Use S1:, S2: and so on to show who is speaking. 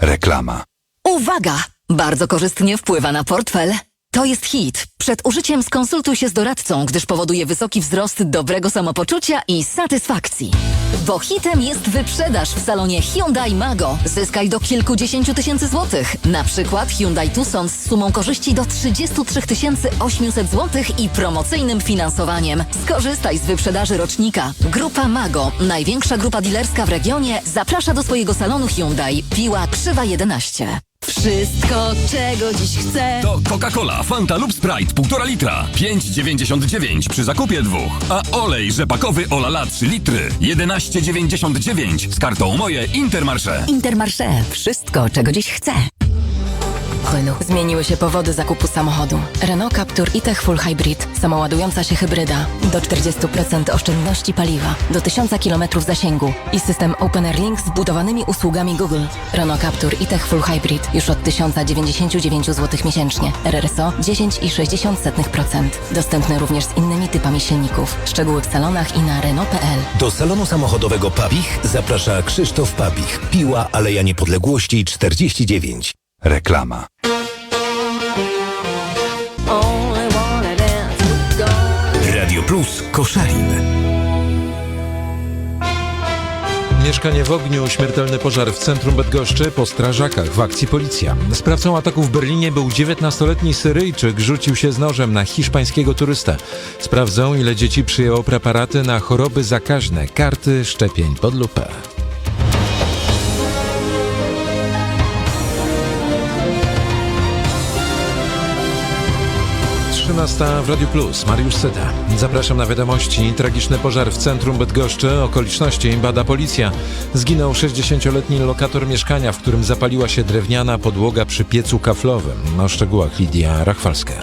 S1: Reklama. Uwaga! Bardzo korzystnie wpływa na portfel. To jest hit. Przed użyciem skonsultuj się z doradcą, gdyż powoduje wysoki wzrost dobrego samopoczucia i satysfakcji. Bo hitem jest wyprzedaż w salonie Hyundai Mago. Zyskaj do kilkudziesięciu tysięcy złotych. Na przykład Hyundai Tucson z sumą korzyści do 33 800 złotych i promocyjnym finansowaniem. Skorzystaj z wyprzedaży rocznika. Grupa Mago, największa grupa dealerska w regionie, zaprasza do swojego salonu Hyundai. Piła Krzywa 11. Wszystko, czego dziś chcę.
S2: To Coca-Cola, Fanta lub Sprite 1,5 litra. 5,99 przy zakupie dwóch. A olej rzepakowy Olala 3 litry. 11,99 z kartą Moje Intermarché.
S1: Intermarché. Wszystko, czego dziś chcę.
S3: Zmieniły się powody zakupu samochodu. Renault Captur e-Tech Full Hybrid. Samoładująca się hybryda. Do 40% oszczędności paliwa. Do 1000 km zasięgu. I system Open Air Link z wbudowanymi usługami Google. Renault Captur e-Tech Full Hybrid. Już od 1099 zł miesięcznie. RRSO 10,6%. Dostępny również z innymi typami silników. Szczegóły w salonach i na Renault.pl.
S4: Do salonu samochodowego Pabich zaprasza Krzysztof Pabich. Piła Aleja Niepodległości 49.
S5: Reklama.
S6: Mieszkanie w ogniu, śmiertelny pożar w centrum Bydgoszczy po strażakach w akcji policja. Sprawcą ataku w Berlinie był 19-letni Syryjczyk, rzucił się z nożem na hiszpańskiego turystę. Sprawdzą, ile dzieci przyjęło preparaty na choroby zakaźne, karty szczepień pod lupę. Trzynasta w Radiu Plus, Mariusz Syda. Zapraszam na wiadomości. Tragiczny pożar w centrum Bydgoszczy. Okoliczności bada policja. Zginął 60-letni lokator mieszkania, w którym zapaliła się drewniana podłoga przy piecu kaflowym. O szczegółach Lidia Rachwalska.